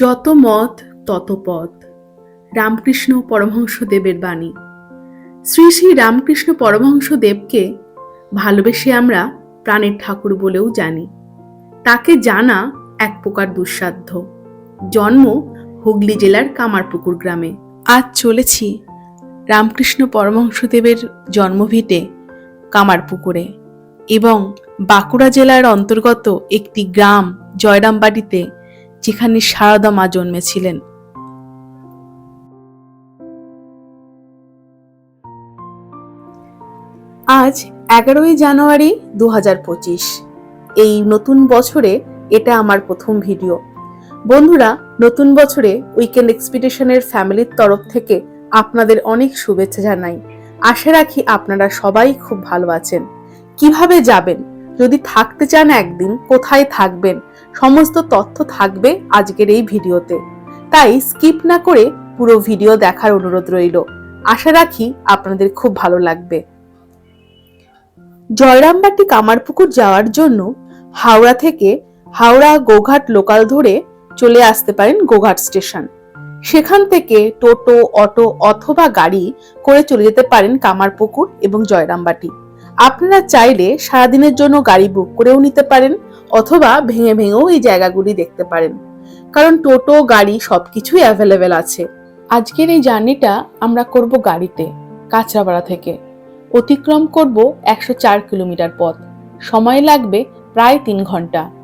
যত মত, তত পথ। রামকৃষ্ণ পরমহংসদেবের বাণী। শ্রী শ্রী রামকৃষ্ণ পরমহংসদেবকে ভালোবেসে আমরা প্রাণের ঠাকুর বলেও জানি। তাকে জানা এক প্রকার দুঃসাধ্য। জন্ম হুগলি জেলার কামারপুকুর গ্রামে। আজ চলেছি রামকৃষ্ণ পরমহংসদেবের জন্মভিটে কামারপুকুরে এবং বাঁকুড়া জেলার অন্তর্গত একটি গ্রাম জয়রামবাড়িতে যেখানে সারদা মা জন্মেছিলেন। আজ এগারোই জানুয়ারি দু এই নতুন বছরে এটা আমার প্রথম ভিডিও। বন্ধুরা, নতুন বছরে উইকেন্ড এক্সপিডিশনের ফ্যামিলির তরফ থেকে আপনাদের অনেক শুভেচ্ছা জানাই। আশা রাখি আপনারা সবাই খুব ভালো আছেন। কীভাবে যাবেন? যদি থাকতে চান একদিন, কোথায় থাকবেন? সমস্ত তথ্য থাকবে আজকের এই ভিডিওতে। তাই স্কিপ না করে পুরো ভিডিও দেখার অনুরোধ রইল। আশা রাখি আপনাদের খুব ভালো লাগবে। জয়রামবাটি কামারপুকুর যাওয়ার জন্য হাওড়া থেকে হাওড়া গোঘাট লোকাল ধরে চলে আসতে পারেন গোঘাট স্টেশন। সেখান থেকে টোটো, অটো অথবা গাড়ি করে চলে যেতে পারেন কামারপুকুর এবং জয়রামবাটি। আপনারা চাইলে সারাদিনের জন্য গাড়ি বুক করেও নিতে পারেন অথবা ভেঙে ভেঙেও এই জায়গাগুলি দেখতে পারেন। কারণ টোটো, গাড়ি সব কিছুই অ্যাভেলেবেল আছে। আজকের এই জার্নিটা আমরা করব গাড়িতে, কাঁচরাপাড়া থেকে। অতিক্রম করব একশো চার কিলোমিটার পথ। সময় লাগবে প্রায় তিন ঘণ্টা।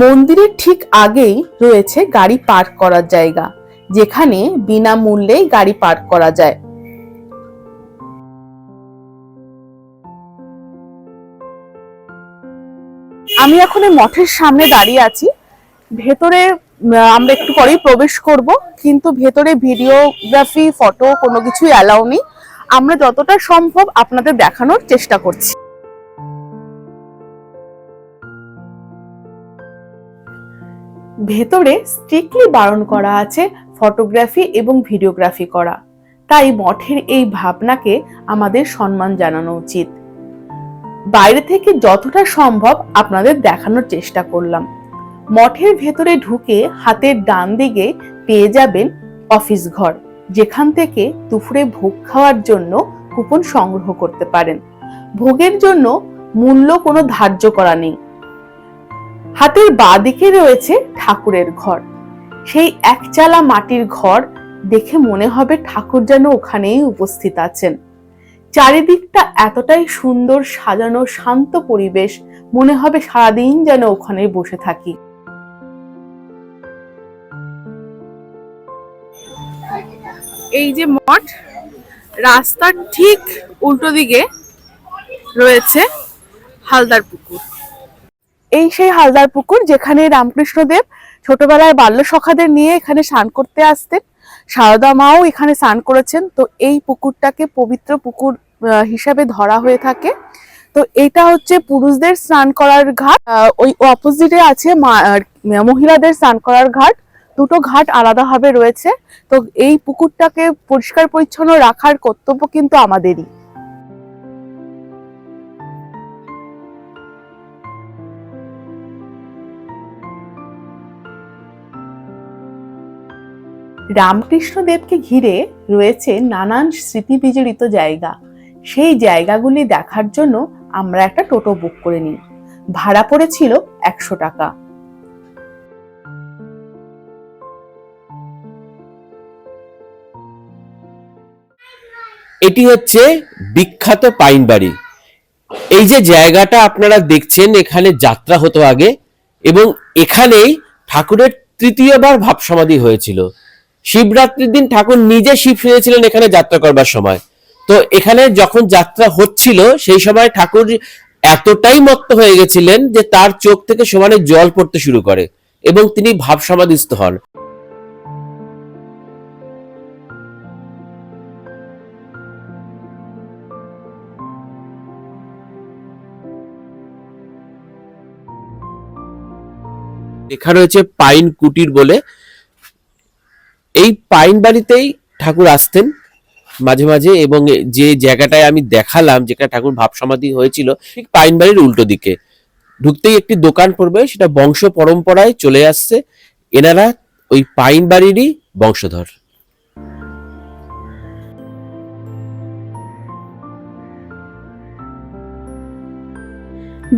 মন্দিরের ঠিক আগেই রয়েছে গাড়ি পার্ক করার জায়গা, যেখানে বিনামূল্যেই গাড়ি পার্ক করা যায়। আমি এখন এই মঠের সামনে দাঁড়িয়ে আছি। ভেতরে আমরা একটু পরেই প্রবেশ করব, কিন্তু ভেতরে ভিডিওগ্রাফি, ফটো কোনো কিছুই অ্যালাউ নেই। আমরা যতটা সম্ভব আপনাদের দেখানোর চেষ্টা করছি। ভেতরে স্ট্রিক্টলি বারণ করা আছে ফটোগ্রাফি এবং ভিডিওগ্রাফি করা। তাই মঠের এই ভাবনাকে আমাদের সম্মান জানানো উচিত। বাইরে থেকে যতটা সম্ভব আপনাদের দেখানোর চেষ্টা করলাম। মঠের ভেতরে ঢুকে হাতের ডান দিকে পেয়ে যাবেন অফিস ঘর, যেখান থেকে দুপুরে ভোগ খাওয়ার জন্য কুপন সংগ্রহ করতে পারেন। ভোগের জন্য মূল্য কোনো ধার্য করা নেই। হাতের বাঁ দিকে রয়েছে ঠাকুরের ঘর। সেই একচালা মাটির ঘর দেখে মনে হবে ঠাকুর যেন ওখানেই উপস্থিত আছেন। চারিদিকটা এতটাই সুন্দর সাজানো শান্ত পরিবেশ, মনে হবে সারাদিন যেন ওখানে বসে থাকি। এই যে মঠ, রাস্তার ঠিক উল্টো দিকে রয়েছে হালদার পুকুর। এই সেই হালদার পুকুর যেখানে রামকৃষ্ণদেব ছোটবেলায় বাল্য সখাদের নিয়ে এখানে স্নান করতে আসতেন। সারদা মাও এখানে স্নান করেছেন। তো এই পুকুরটাকে পবিত্র পুকুর হিসাবে ধরা হয়ে থাকে। তো এটা হচ্ছে পুরুষদের স্নান করার ঘাট। ওই অপোজিটে আছে মহিলাদের স্নান করার ঘাট। দুটো ঘাট আলাদাভাবে রয়েছে। তো এই পুকুরটাকে পরিষ্কার পরিচ্ছন্ন রাখার কর্তব্য কিন্তু আমাদেরই। রামকৃষ্ণদেবকে ঘিরে রয়েছে নানান স্মৃতি বিজড়িত জায়গা। সেই জায়গাগুলি দেখার জন্য আমরা একটা টোটো বুক করে নিই। ভাড়া পড়েছিল একশো টাকা। এটি হচ্ছে বিখ্যাত পাইন বাড়ি এই যে জায়গাটা আপনারা দেখছেন, এখানে যাত্রা হতো আগে এবং এখানেই ঠাকুরের তৃতীয়বার ভাব সমাধি হয়েছিল। শিবরাত্রির দিন ঠাকুর নিজে শিব সেজেছিলেন এখানে যাত্রা করবার সময়। তো এখানে যখন যাত্রা হচ্ছিল, সেই সময় ঠাকুর এতটাই মত্ত হয়ে গেছিলেন যে তার চোখ থেকে সমানে জল পড়তে শুরু করে এবং তিনি ভাব সমাধিস্থ হন। লেখা রয়েছে পাইন কুটির বলে। এই পাইন বাড়িতেই ঠাকুর আসতেন মাঝে মাঝে এবং যে জায়গাটায় আমি দেখালাম যেখানে ঠাকুর ভাব সমাধি হয়েছিল, ঠিক পাইন বাড়ির উল্টো দিকে। ঢুকতেই একটি দোকান পড়বে, সেটা বংশ পরম্পরায় চলে আসছে। এনারা ওই পাইন বাড়িরই বংশধর।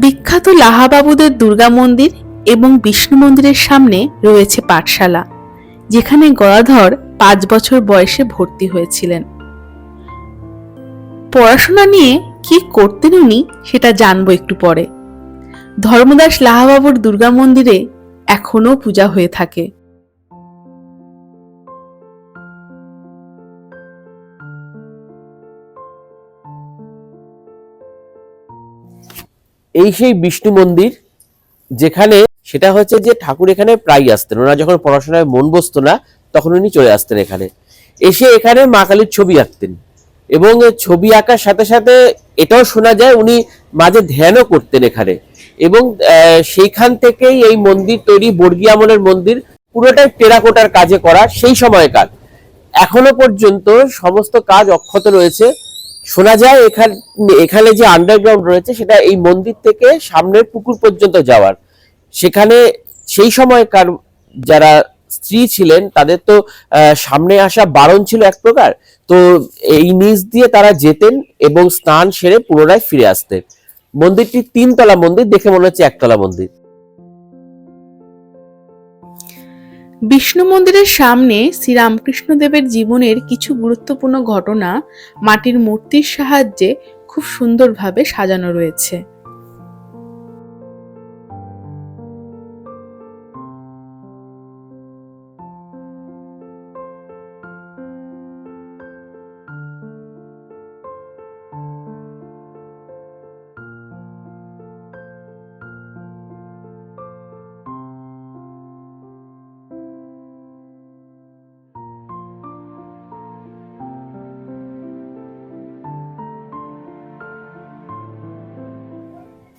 বিখ্যাত লাহাবাবুদের দুর্গা মন্দির এবং বিষ্ণু মন্দিরের সামনে রয়েছে পাঠশালা। যেখানে গদাধর পাঁচ বছর বয়সে ভর্তি হয়েছিলেন। পড়াশোনা নিয়ে কি করতেন উনি সেটা জানব একটু পরে। ধর্মদাস লাহাবাবুর দুর্গা মন্দিরে এখনও পূজা হয়ে থাকে। এই সেই বিষ্ণু মন্দির, যেখানে সেটা হচ্ছে যে ঠাকুর এখানে প্রায় আসতেন। ওনারা যখন পড়াশোনায় মন বসতো না, তখন উনি চলে আসতেন এখানে। এসে এখানে মা কালীর ছবি আঁকতেন। এবং ছবি আঁকার সাথে সাথে এটাও শোনা যায় উনি মাঝে ধ্যানও করতেন এখানে। এবং সেইখান থেকেই এই মন্দির তৈরি, বর্গী আমলের মন্দির, পুরোটাই টেরাকোটার কাজে করা সেই সময়কার। এখনও পর্যন্ত সমস্ত কাজ অক্ষত রয়েছে। শোনা যায় এখানে এখানে যে আন্ডারগ্রাউন্ড রয়েছে, সেটা এই মন্দির থেকে সামনের পুকুর পর্যন্ত যাওয়ার। সেখানে সেই সময়কার যারা স্ত্রী ছিলেন, তাদের তো সামনে আসা বারণ ছিল এক প্রকার। তো এই নিচ দিয়ে তারা যেতেন এবং স্নান সেরে পুনরায় ফিরে আসতেন। মন্দিরটি তিনতলা মন্দির, দেখে মনে হচ্ছে একতলা মন্দির। বিষ্ণু মন্দিরের সামনে শ্রীরামকৃষ্ণ দেবের জীবনের কিছু গুরুত্বপূর্ণ ঘটনা মাটির মূর্তির সাহায্যে খুব সুন্দরভাবে সাজানো রয়েছে।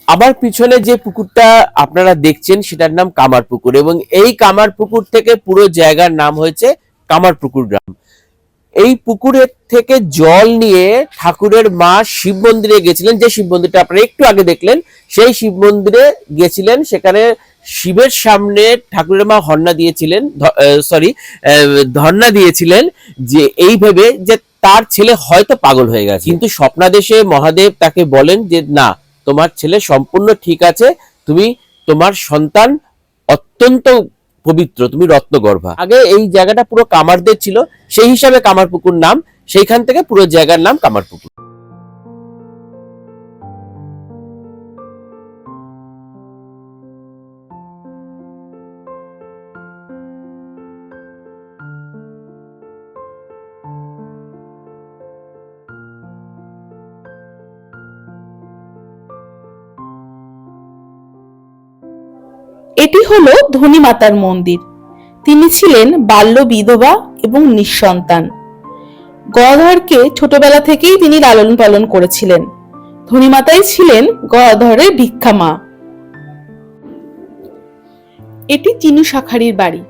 আমার পিছনে যে পুকুরটা আপনারা দেখছেন, সেটার নাম কামার পুকুর এবং এই কামার পুকুর থেকে পুরো জায়গার নাম হয়েছে কামার পুকুর গ্রাম। এই পুকুরের থেকে জল নিয়ে ঠাকুরের মা শিব মন্দিরে গেছিলেন। যে শিব মন্দিরটা আপনারা একটু আগে দেখলেন, সেই শিব মন্দিরে গেছিলেন। সেখানে শিবের সামনে ঠাকুরের মা হর্ণা দিয়েছিলেন সরি ধর্ণা দিয়েছিলেন যে এই ভেবে যে তার ছেলে হয়তো পাগল হয়ে গেছে। কিন্তু স্বপ্নাদেশে মহাদেব তাকে বলেন যে, না তোমার ছেলে সম্পূর্ণ ঠিক আছে, তুমি তোমার সন্তান অত্যন্ত পবিত্র, তুমি রত্নগর্ভা। আগে এই জায়গাটা পুরো কামারদের ছিল, সেই হিসাবে কামারপুকুর নাম, সেইখান থেকে পুরো জায়গার নাম কামারপুকুর। এটি হলো ধনীমাতার মন্দির। তিনি ছিলেন বাল্য বিধবা এবং নিঃসন্তান। গদাধরকে ছোটবেলা থেকেই তিনি লালন পালন করেছিলেন। ধনীমাতাই ছিলেন গদাধরের ভিক্ষা মা। এটি চিনু শাখারির বাড়ি,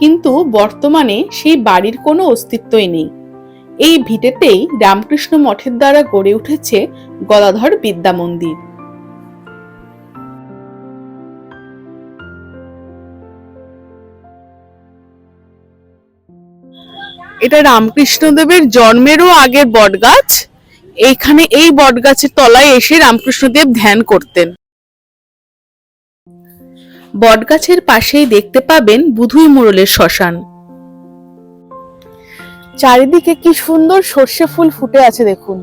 কিন্তু বর্তমানে সেই বাড়ির কোনো অস্তিত্বই নেই। এই ভিটেতেই রামকৃষ্ণ মঠের দ্বারা গড়ে উঠেছে গদাধর বিদ্যা মন্দির এটা রামকৃষ্ণদেবের জন্মেরও আগের বটগাছ। এইখানে এই বটগাছের তলায় এসে রামকৃষ্ণদেব ধ্যান করতেন। বটগাছের পাশেই দেখতে পাবেন বুধুই মুরলের শ্মশান। চারিদিকে কি সুন্দর সর্ষে ফুল ফুটে আছে দেখুন।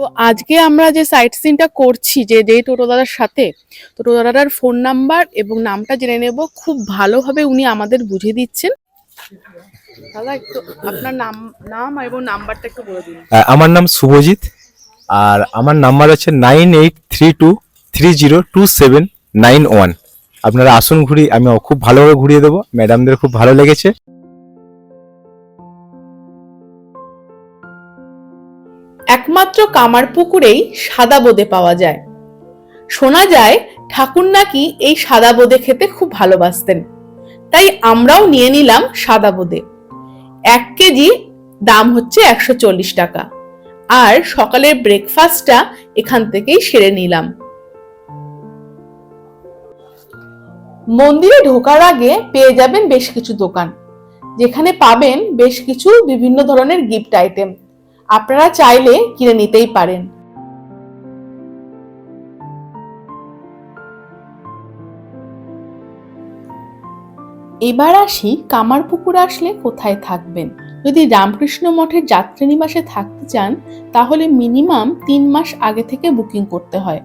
তো আজকে আমরা যে সাইট সিনটা করছি, যে যে টোটো দাদার সাথে, টোটো দাদার ফোন নাম্বার এবং নামটা জেনে নেব। খুব ভালোভাবে উনি আমাদের বুঝিয়ে দিচ্ছেন। দাদা, একটু আপনার নাম নাম এবং নাম্বারটা একটু বলে দিন। আমার নাম শুভজিৎ আর আমার নাম্বার হচ্ছে nine eight three two three zero two seven nine one আপনারা আসুন ঘুরি, আমি খুব ভালোভাবে ঘুরিয়ে দেবো। ম্যাডামদের খুব ভালো লেগেছে। একমাত্র কামার পুকুরেই সাদা বোদে পাওয়া যায়। শোনা যায়, ঠাকুর নাকি এই সাদা বোঁদে খেতে খুব ভালোবাসতেন। তাই আমরাও নিয়ে নিলাম সাদা বোঁদে। এক কেজি দাম হচ্ছে একশো চল্লিশ টাকা। আর সকালের ব্রেকফাস্টটা এখান থেকেই সেরে নিলাম। মন্দিরে ঢোকার আগে পেয়ে যাবেন বেশ কিছু দোকান। যেখানে পাবেন বেশ কিছু বিভিন্ন ধরনের গিফট আইটেম আপনারা চাইলে কিনে নিতেই পারেন। এবার আসি কামারপুকুর আসলে কোথায় থাকবেন। যদি রামকৃষ্ণ মঠের যাত্রী নিবাসে থাকতে চান, তাহলে মিনিমাম তিন মাস আগে থেকে বুকিং করতে হয়।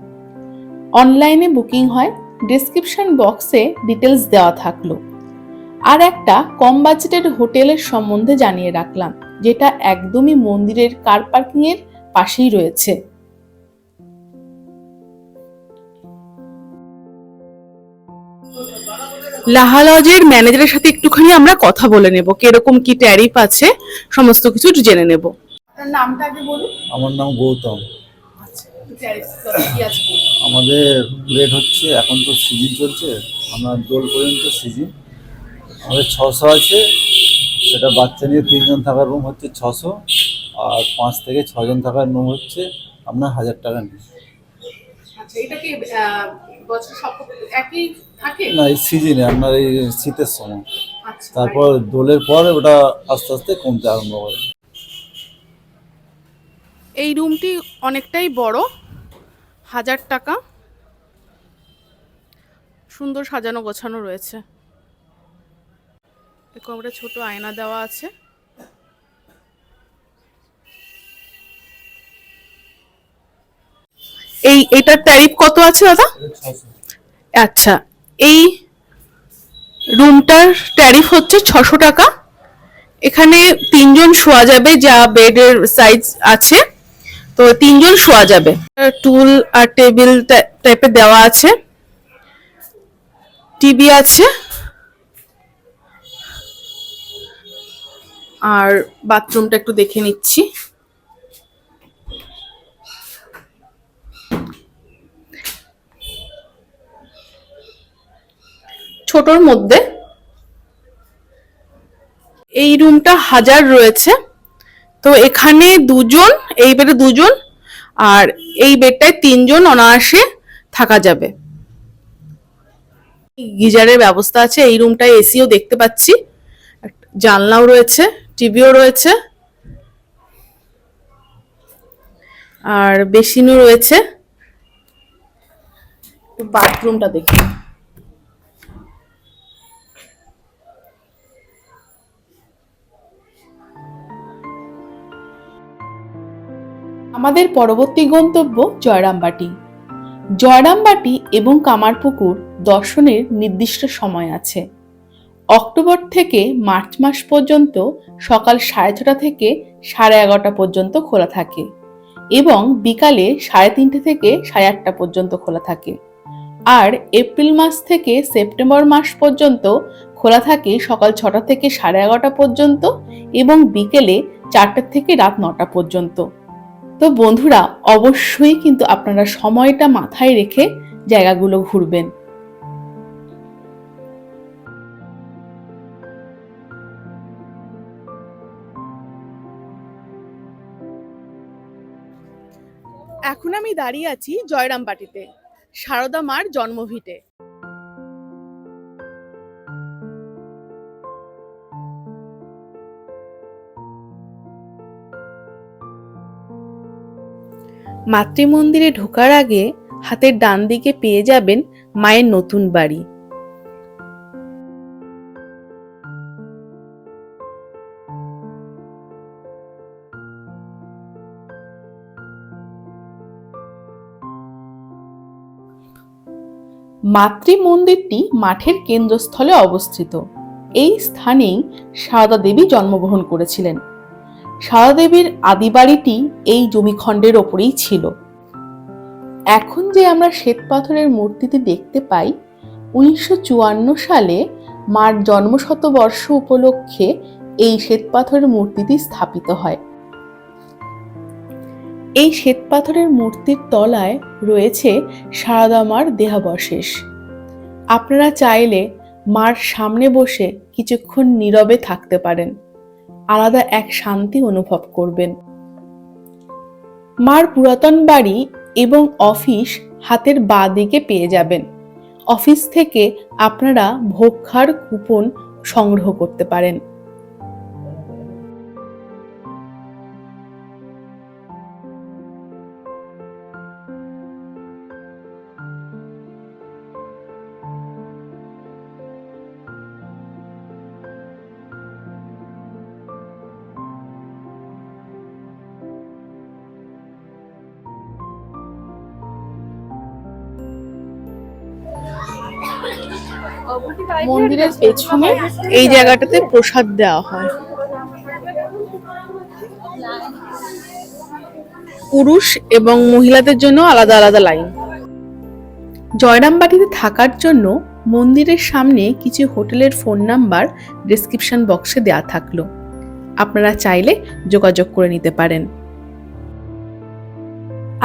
অনলাইনে বুকিং হয়, ডিসক্রিপশন বক্সে ডিটেলস দেওয়া থাকল। আর একটা কম বাজেটের হোটেলের সম্বন্ধে জানিয়ে রাখলাম। যেটা একদমই মন্দিরের কার পার্কিং এর পাশেই রয়েছে। লাহা লজের ম্যানেজারের সাথে একটুখানি আমরা কথা বলে নেব কীরকম কি ট্যারিফ আছে সমস্ত কিছু জেনে নেব। নামটা আগে বলুন। আমার নাম গৌতম। আচ্ছা কি আছে আমাদের রেট হচ্ছে এখন তো সিজন চলছে আমরা দোল পর্যন্ত সিজন আমাদের ছশো আছে সেটা বাচ্চা নিয়ে তিনজন থাকার রুম হচ্ছে ছশো আর পাঁচ থেকে ছজন থাকার রুম হচ্ছে আপনার হাজার টাকা নিয়ে। আচ্ছা না এই সিজনে আপনার এই শীতের সময়। আচ্ছা তারপর দোলের পর ওটা আস্তে আস্তে কমতে আরম্ভ করে। এই রুমটি অনেকটাই বড় হাজার টাকা। সুন্দর সাজানো গোছানো রয়েছে। এরকম ছোট আয়না দেওয়া আছে। এই, এটার ট্যারিফ কত আছে দাদা? আচ্ছা এই রুমটার ট্যারিফ হচ্ছে ছশো টাকা। এখানে তিনজন শোয়া যাবে, যা বেডের সাইজ আছে। তো তিনজন শোয়া যাবে। টুল আর টেবিল টাইপের দেওয়া আছে। টিভি আছে। আর বাথরুমটা একটু দেখে নিচ্ছি। ছোটর মধ্যে এই রুমটা হাজার রয়েছে। তো এখানে দুজন, এই বেডে দুজন আর এই বেডটায় তিনজন অনায়াসে থাকা যাবে। গিজারের ব্যবস্থা আছে, এই রুমটায় এসিও দেখতে পাচ্ছি। জানলাও রয়েছে। টিভিও রয়েছে। আর বেসিনও রয়েছে। বাথরুমটা দেখি। আমাদের পরবর্তী গন্তব্য জয়রামবাটি। জয়রামবাটি এবং কামারপুকুর দর্শনের নির্দিষ্ট সময় আছে। অক্টোবর থেকে মার্চ মাস পর্যন্ত সকাল সাড়ে ছটা থেকে সাড়ে এগারোটা পর্যন্ত খোলা থাকে এবং বিকালে সাড়ে তিনটে থেকে সাড়ে আটটা পর্যন্ত খোলা থাকে। আর এপ্রিল মাস থেকে সেপ্টেম্বর মাস পর্যন্ত খোলা থাকে সকাল ছটা থেকে সাড়ে এগারোটা পর্যন্ত এবং বিকেলে চারটা থেকে রাত নটা পর্যন্ত। তো বন্ধুরা, অবশ্যই কিন্তু আপনারা সময়টা মাথায় রেখে জায়গাগুলো ঘুরবেন। এখন আমি দাঁড়িয়ে আছি জয়রামবাটিতে, সারদা মার জন্মভিটে। মাতৃমন্দিরে ঢোকার আগে হাতের ডান দিকে পেয়ে যাবেন মায়ের নতুন বাড়ি। মাতৃ মন্দিরটি মাঠের কেন্দ্রস্থলে অবস্থিত। এই স্থানেই সারদা দেবী জন্মগ্রহণ করেছিলেন। সারদা দেবীর আদি বাড়িটি এই জমিখণ্ডের ওপরেই ছিল। এখন যে আমরা শ্বেত পাথরের মূর্তিটি দেখতে পাই, উনিশশো চুয়ান্ন সালে মার জন্মশতবর্ষ উপলক্ষে এই শ্বেত পাথরের মূর্তিটি স্থাপিত হয়। এই শ্বেতপাথরের মূর্তির তলায় রয়েছে সারদা মার দেহাবশেষ। আপনারা চাইলে মার সামনে বসে কিছুক্ষণ নীরবে থাকতে পারেন। আলাদা এক শান্তি অনুভব করবেন। মার পুরাতন বাড়ি এবং অফিস হাতের বাঁ দিকে পেয়ে যাবেন। অফিস থেকে আপনারা ভোক্ষার কুপন সংগ্রহ করতে পারেন। মন্দিরের পেছনে এই জায়গাটাতে প্রসাদ দেওয়া হয়। পুরুষ এবং মহিলাদের জন্য আলাদা আলাদা লাইন। জয়রামবাটিতে থাকার জন্য মন্দিরের সামনে কিছু হোটেলের ফোন নাম্বার ডেসক্রিপশন বক্সে দেওয়া থাকল। আপনারা চাইলে যোগাযোগ করে নিতে পারেন।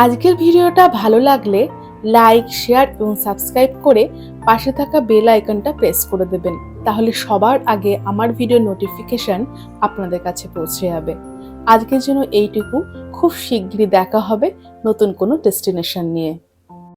আজকের ভিডিওটা ভালো লাগলে লাইক, শেয়ার এবং সাবস্ক্রাইব করে পাশে থাকা বেল আইকনটা প্রেস করে দেবেন। তাহলে সবার আগে আমার ভিডিও নোটিফিকেশান আপনাদের কাছে পৌঁছে যাবে। আজকের জন্য এইটুকু। খুব শীঘ্রই দেখা হবে নতুন কোনো ডেস্টিনেশন নিয়ে।